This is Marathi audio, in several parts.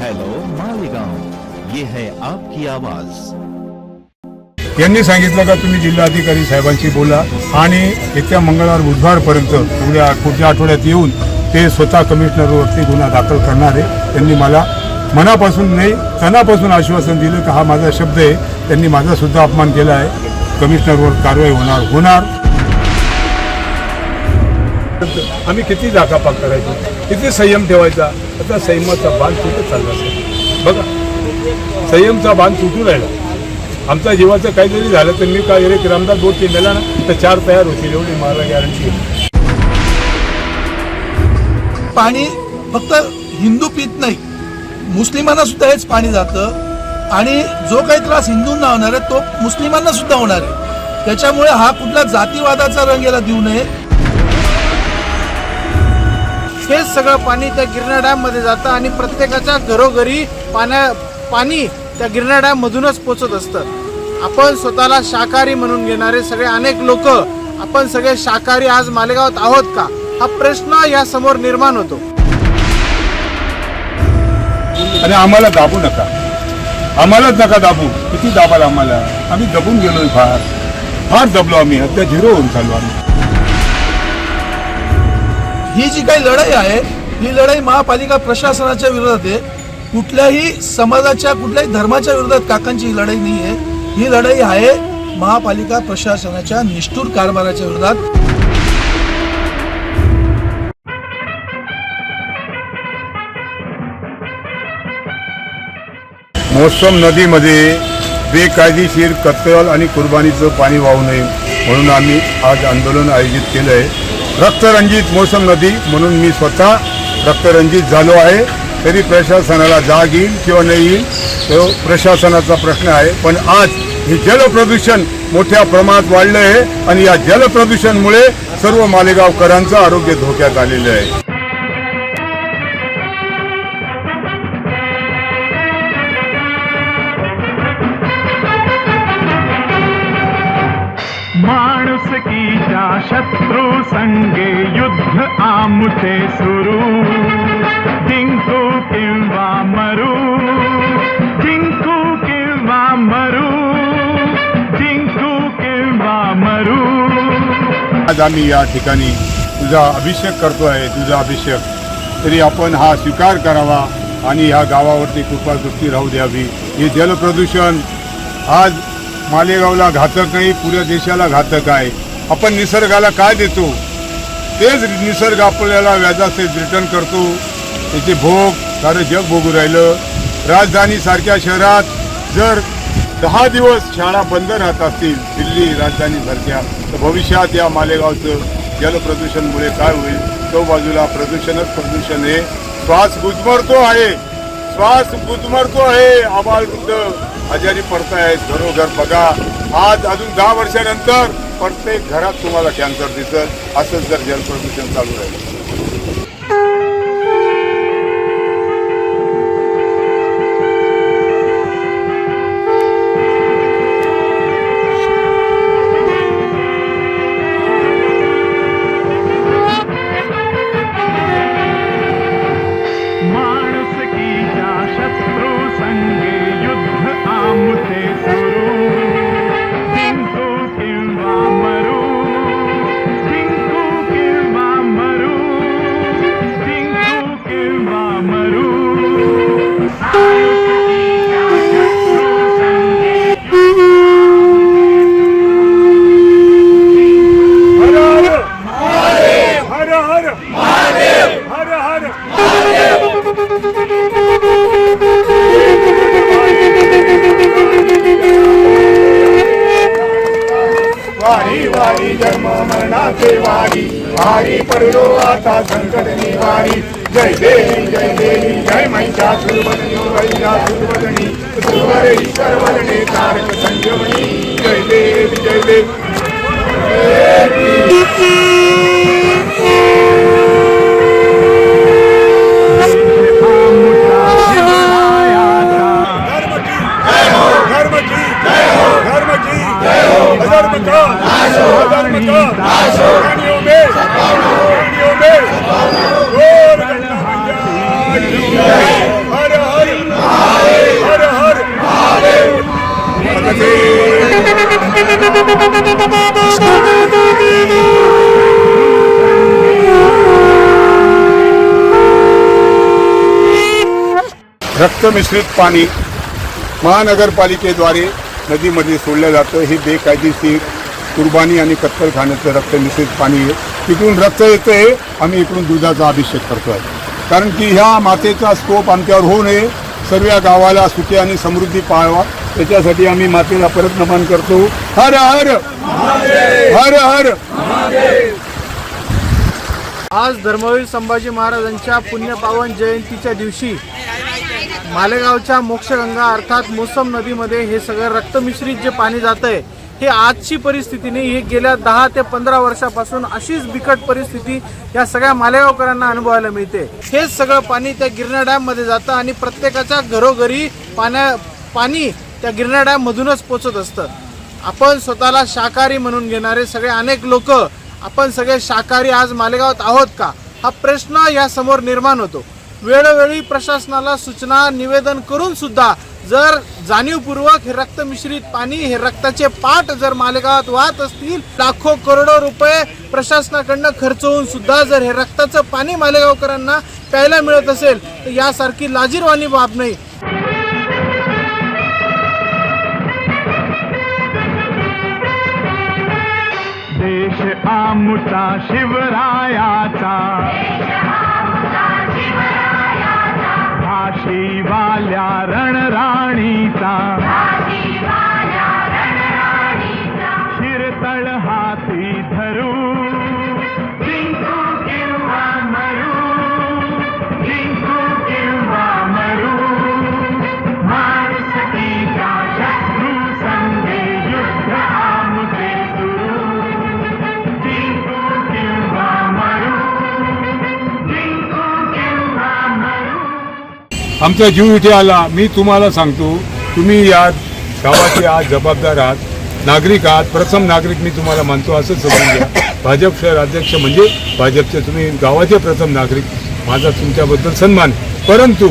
हॅलो मालेगाव ये है आपकी आवाज. यांनी सांगितलं का तुम्ही जिल्हाधिकारी साहेबांशी बोला आणि येत्या मंगळवार बुधवारपर्यंत उद्या पुढच्या आठवड्यात येऊन ते स्वतः कमिशनरवरती गुन्हा दाखल करणार आहे. त्यांनी मला मनापासून नाही तनापासून आश्वासन दिलं की हा माझा शब्द आहे. त्यांनी माझा सुद्धा अपमान केला आहे. कमिशनरवर कारवाई होणार होणार. आम्ही किती जागापाक करायचो? किती संयम ठेवायचा? आता संयमाचा बांध तुटत चालला असेल. बघा संयमचा बांध तुटू राहिला. आमच्या जीवाचं काही जरी झालं तर मी काय एक रामदास दोन तीन ना तर चार तयार होतील एवढी मला गॅरंटी पाणी फक्त हिंदू पित नाही. मुस्लिमांना सुद्धा हेच पाणी जातं. आणि जो काही त्रास हिंदूंना होणार आहे तो मुस्लिमांना सुद्धा होणार आहे. त्याच्यामुळे हा कुठला जातीवादाचा रंग याला देऊ नये. हेच सगळं पाणी त्या गिरणा डॅममध्ये जातं आणि प्रत्येकाच्या घरोघरी पाण्या पाणी त्या गिरणा डॅममधूनच पोचत असतं. आपण स्वतःला शाकाहारी म्हणून घेणारे सगळे अनेक लोक आपण सगळे शाकाहारी आज मालेगावात आहोत का? हा प्रश्न या समोर निर्माण होतो. आणि आम्हाला दाबू नका. आम्हालाच नका दाबू. किती दाबाल आम्हाला? आम्ही दबून गेलोय फार. फार दबलो आम्ही. आता झिरो होऊन चाललो आम्ही. ही जी काही लढाई आहे ही लढाई महापालिका प्रशासनाच्या विरोधात आहे. कुठल्याही समाजाच्या कुठल्याही धर्माच्या विरोधात काकांची ही लढाई नाही आहे. ही लढाई आहे महापालिका प्रशासनाच्या निष्ठूर कारभाराच्या विरोधात. मोसम नदीमध्ये बेकायदेशीर कत्तल आणि कुर्बानीचं पाणी वाहू नये म्हणून आम्ही आज आंदोलन आयोजित केलं आहे रक्तरंजित मोसम नदी म्हणून मी स्वतः रक्तरंजित झालो आहे. तरी प्रशासनाला जाग येईल किंवा नाही येईल तो प्रशासनाचा प्रश्न आहे. पण आज हे जलप्रदूषण मोठ्या प्रमाणात वाढलं आहे आणि या जलप्रदूषणमुळे सर्व मालेगावकरांचं आरोग्य धोक्यात आलेलं आहे. मुझे सुरू। जिंकू किंवा मरू। जिंकू किंवा मरू। जिंकू किंवा मरू। आज आम्ही या ठिकाणी तुझा अभिषेक करतो आहे तुझा अभिषेक. तरी आपण हा स्वीकार करावा आणि ह्या गावावरती कृपादृष्टी राहू द्यावी. हे जलप्रदूषण आज मालेगावला घातक नाही पुऱ्या देशाला घातक आहे. आपण निसर्गाला काय देतो? तेच निसर्ग आपल्याला व्याजासहित रिटर्न करतो. त्याचे भोग सारं जग भोगू राहिलं. राजधानीसारख्या शहरात जर दहा दिवस शाळा बंद राहत असतील दिल्ली राजधानीसारख्या तर भविष्यात या मालेगावचं जलप्रदूषणमुळे काय होईल? तो बाजूला प्रदूषणच प्रदूषण आहे. श्वास गुदमरतो आहे. श्वास गुजमरतो आहे आबाल वृद्ध. आजारी पडतायत घरोघर बघा. आज अजून दहा वर्षानंतर प्रत्येक घरात तुम्हाला कॅन्सर दिसत असंच जर जलप्रदूषण चालू राहिलं. पडलो आता संकट निवारी जय देवी जय देवी जय महिषा सुरवदनी वैया सुरवदनी सुवर ईश्वर वदने तारक संजीवनी जय देवी जय देवी हो रक्तमिश्रित पाणी महानगरपालिकेद्वारे नदीमध्ये सोडलं जातं. हे बेकायदेशीर कुर्बानी आणि कत्तलखान्याचं रक्त मिश्रित पाणी आहे. तिकडून रक्त येतं आहे आम्ही इकडून दुधाचा अभिषेक करतो आहे कारण की ह्या मातेचा स्कोप आमच्यावर होऊ नये. सर्व गावाला सुखी आणि समृद्धी पाळावा त्याच्यासाठी आम्ही मातेला परत नमन करतो. हर हर! हर हर! आज धर्मवीर संभाजी महाराजांच्या पुण्यपावन जयंतीच्या दिवशी मालेगावच्या मोक्षगंगा अर्थात मोसम नदीमध्ये हे सगळं रक्तमिश्रित जे पाणी जात आहे हे आजची परिस्थिती नाही हे गेल्या दहा ते पंधरा वर्षापासून अशीच बिकट परिस्थिती या सगळ्या मालेगावकरांना अनुभवायला मिळते. हेच सगळं पाणी त्या गिरणा डॅममध्ये जातं आणि प्रत्येकाच्या घरोघरी पाण्या पाणी त्या गिरणा डॅममधूनच पोचत असतं. आपण स्वतःला शाकाहारी म्हणून घेणारे सगळे अनेक लोक आपण सगळे शाकाहारी आज मालेगावात आहोत का? हा प्रश्न या समोर निर्माण होतो. वेळोवेळी प्रशासनाला सूचना निवेदन करून सुद्धा जर जाणीवपूर्वक हे रक्त मिश्रित पाणी हे रक्ताचे पाट जर मालेगावात वाहत असतील लाखो करोडो रुपये प्रशासनाकडनं खर्च होऊन सुद्धा जर हे रक्ताचं पाणी मालेगावकरांना प्यायला मिळत असेल तर यासारखी लाजीरवाणी बाब नाही. देश आमुचा शिवरायाचा काशीवाल्या शिवाल्यारणराणिता आमचा जीव इथे आला. मी तुम्हाला सांगतो तुम्ही या गावाचे आज जबाबदार आहात नागरिक आहात प्रथम नागरिक मी तुम्हाला मानतो असं समजून घ्या. भाजप शहर अध्यक्ष म्हणजे भाजपचे तुम्ही गावाचे प्रथम नागरिक माझा तुमच्याबद्दल सन्मान. परंतु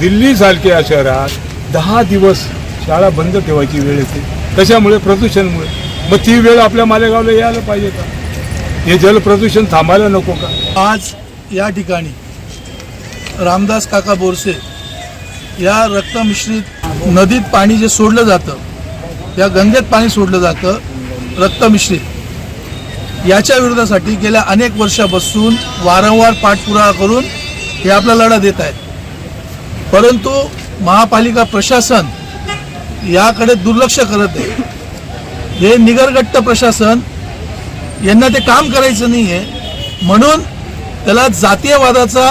दिल्ली सारख्या शहरात दहा दिवस शाळा बंद ठेवायची वेळ येते. कशामुळे? प्रदूषणमुळे. मग ती वेळ आपल्या मालेगावला यायला पाहिजे का? हे जलप्रदूषण थांबायला नको का? आज या ठिकाणी रामदास काका बोरसे या रक्तमिश्रित नदीत पाणी जे सोडलं जातं या गंगेत पाणी सोडलं जातं रक्तमिश्रित. याच्या विरोधासाठी गेल्या अनेक वर्षापासून वारंवार पाठपुरावा करून हे आपला लढा देत आहेत. परंतु महापालिका प्रशासन याकडे दुर्लक्ष करत आहे. हे निगरगट्ट प्रशासन यांना ते काम करायचं नाही आहे म्हणून त्याला जातीयवादाचा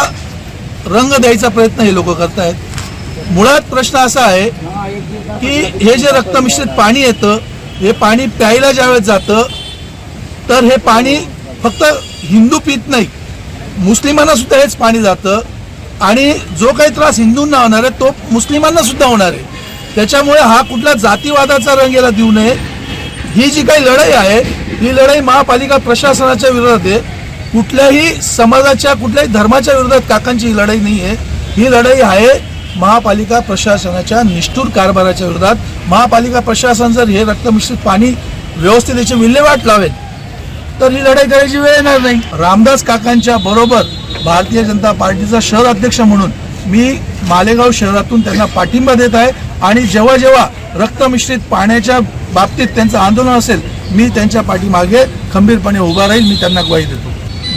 रंग द्यायचा प्रयत्न हे लोक करत आहेत मुळात प्रश्न असा आहे की हे जे रक्तमिश्रित पाणी येतं हे पाणी प्यायला ज्यावेळेस जातं तर हे पाणी फक्त हिंदू पित नाही. मुस्लिमांना सुद्धा हेच पाणी जातं आणि जो काही त्रास हिंदूंना होणार आहे तो मुस्लिमांना सुद्धा होणार आहे. त्याच्यामुळे हा कुठला जातीवादाचा रंग याला देऊ नये. ही जी काही लढाई आहे ही लढाई महापालिका प्रशासनाच्या विरोधात आहे. कुठल्याही समाजाच्या कुठल्याही धर्माच्या विरोधात काकांची ही लढाई नाही आहे ही लढाई आहे महापालिका प्रशासनाच्या निष्ठूर कारभाराच्या विरोधात महापालिका प्रशासन जर हे रक्तमिश्रित पाणी व्यवस्थित विल्हेवाट लावेल तर ही लढाई करायची वेळ येणार नाही. रामदास काकांच्या बरोबर भारतीय जनता पार्टीचा शहर अध्यक्ष म्हणून मी मालेगाव शहरातून त्यांना पाठिंबा देत आहे आणि जेव्हा जेव्हा रक्तमिश्रित पाण्याच्या बाबतीत त्यांचं आंदोलन असेल मी त्यांच्या पाठीमागे खंबीरपणे उभा राहील मी त्यांना ग्वाही देतो.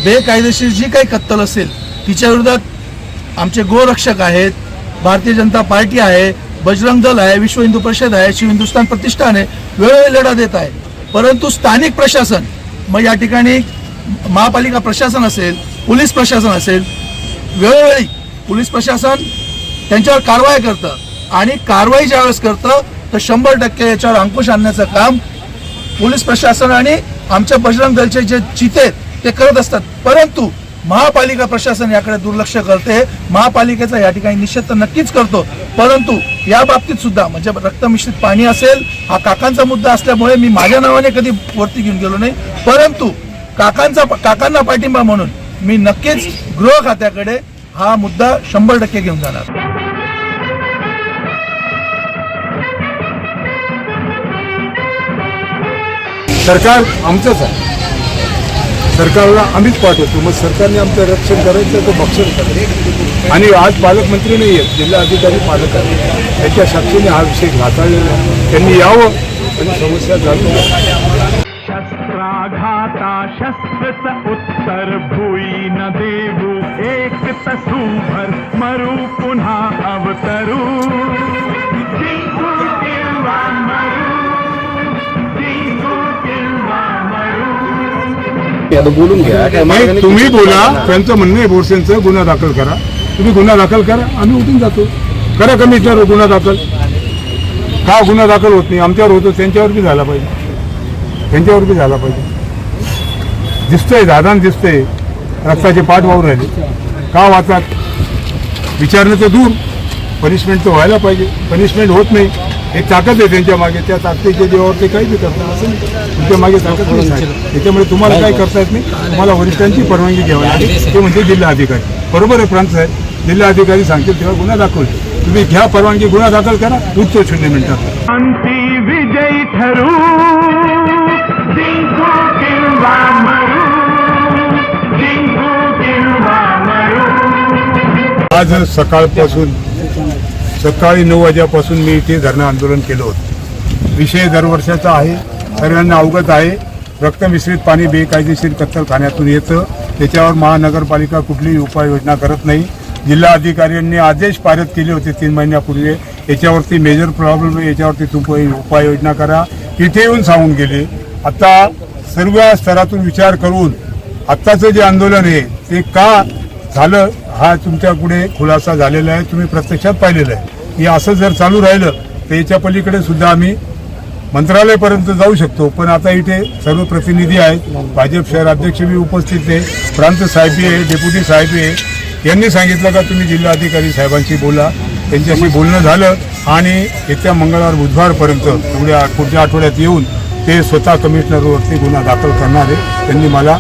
बेकायदेशीर जी काही कत्तल असेल तिच्या विरोधात आमचे गोरक्षक आहेत भारतीय जनता पार्टी आहे बजरंग दल आहे विश्व हिंदू परिषद आहे शिव हिंदुस्थान प्रतिष्ठान आहे वेळोवेळी लढा देत आहे. परंतु स्थानिक प्रशासन मग या ठिकाणी महापालिका प्रशासन असेल पोलीस प्रशासन असेल वेळोवेळी पोलीस प्रशासन त्यांच्यावर कारवाई करतं. आणि कारवाई ज्यावेळेस करतं तर शंभर टक्के याच्यावर अंकुश आणण्याचं काम पोलीस प्रशासन आणि आमच्या बजरंग दलचे जे चिते आहेत, ते करत असतात. परंतु महापालिका प्रशासन याकडे दुर्लक्ष करते. महापालिकेचा या ठिकाणी निषेध तर नक्कीच करतो. परंतु या बाबतीत सुद्धा म्हणजे रक्तमिश्रित पाणी असेल हा काकांचा मुद्दा असल्यामुळे मी माझ्या नावाने कधी वरती घेऊन गेलो नाही. परंतु काकांचा काकांना पाठिंबा म्हणून मी नक्कीच गृह खात्याकडे हा मुद्दा शंभर टक्के घेऊन जाणार. सरकार आमचंच आहे. सरकारला आम्हीच पाठवतो. मग सरकारने आमचं रक्षण करायचं तर भक्षण करायचं आणि आज पालकमंत्री नाही आहेत जिल्हा अधिकारी पालक आहेत. त्यांच्या साक्षीने हा विषय घाताळलेला आहे. त्यांनी यावं आणि समस्या जाणून शस्त्राघाता शस्त्रच उत्तर भुई न देऊ एक तसूभर मरू पुन्हा अवतरू. मरू नाही तुम्ही बोला. त्यांचं म्हणणं आहे बोरसेंचं गुन्हा दाखल करा. तुम्ही गुन्हा दाखल करा आम्ही उठून जातो. करा कमिशनर गुन्हा दाखल. का गुन्हा दाखल होत नाही? आमच्यावर होतो त्यांच्यावर बी झाला पाहिजे. त्यांच्यावर बी झाला पाहिजे. दिसतंय दादान दिसतंय. रक्ताचे पाठ वाहून राहिले. का वाचतात विचारणं तर दूर. पनिशमेंट तर व्हायला पाहिजे. पनिशमेंट होत नाही. एक ताकद आहे त्यांच्या मागे. त्या ताकदीच्या जीवावर ते काही बी करतात असं नाही. तुमच्या मागे ताकद नाही. त्याच्यामुळे तुम्हाला काय करता येत नाही? तुम्हाला वरिष्ठांची परवानगी घ्यावी लागेल. ते म्हणजे जिल्हा अधिकारी. बरोबर आहे प्रांत साहेब. जिल्हा अधिकारी सांगतील तेव्हा गुन्हा दाखल तुम्ही घ्या परवानगी गुन्हा दाखल करा. उठतो शून्य मिनिटात. शांती विजयी ठरू. आज सकाळपासून सकाळी नऊ वाजेपासून मी इथे धरणं आंदोलन केलं होतं. विषय दरवर्षाचा आहे सर्वांना अवगत आहे. रक्तमिश्रित पाणी बेकायदेशीर कत्तलखान्यातून येतं. त्याच्यावर महानगरपालिका कुठलीही उपाययोजना करत नाही. जिल्हा अधिकाऱ्यांनी आदेश पारित केले होते तीन महिन्यापूर्वी. याच्यावरती मेजर प्रॉब्लेम आहे याच्यावरती तुम्ही उपाययोजना करा. इथे येऊन सांगून गेले. आता सर्व स्तरातून विचार करून आत्ताचं जे आंदोलन आहे ते का झालं हा तुमच्यापुढे खुलासा झालेला आहे तुम्ही प्रत्यक्षात पाहिलेला आहे. हे असं जर चालू राहिलं तर याच्या पलीकडे सुद्धा आम्ही मंत्रालयापर्यंत जाऊ शकतो. पण आता इथे सर्व प्रतिनिधी आहेत. भाजप शहर अध्यक्ष बी उपस्थित आहे. प्रांत साहेबी आहे डेप्युटी साहेब आहे. यांनी सांगितलं का तुम्ही जिल्हाधिकारी साहेबांशी बोला. त्यांच्याशी बोलणं झालं आणि येत्या मंगळवार बुधवारपर्यंत एवढ्या पुढच्या आठवड्यात येऊन ते स्वतः कमिशनरवरती गुन्हा दाखल करणार आहे. त्यांनी मला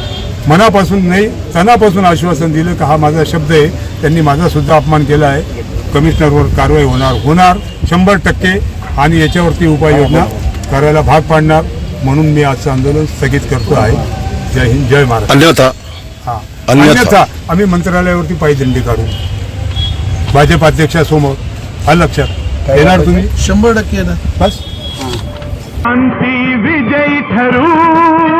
मनापासून नाही तनापासून आश्वासन दिलं का हा माझा शब्द आहे. त्यांनी माझा सुद्धा अपमान केला आहे. कमिशनरवर कारवाई होणार होणार शंभर टक्के. आणि याच्यावरती उपाययोजना करायला भाग पाडणार. म्हणून मी आजचं आंदोलन स्थगित करतो आहे. जय हिंद जय महाराष्ट्र. अन्यथा. हा. अन्यथा- अन्यथा. आम्ही मंत्रालयावरती पायदंडी काढू. भाजप अध्यक्षासमोर हा लक्षात. येणार तुम्ही? शंभर टक्के ना बस. विजयी ठरू.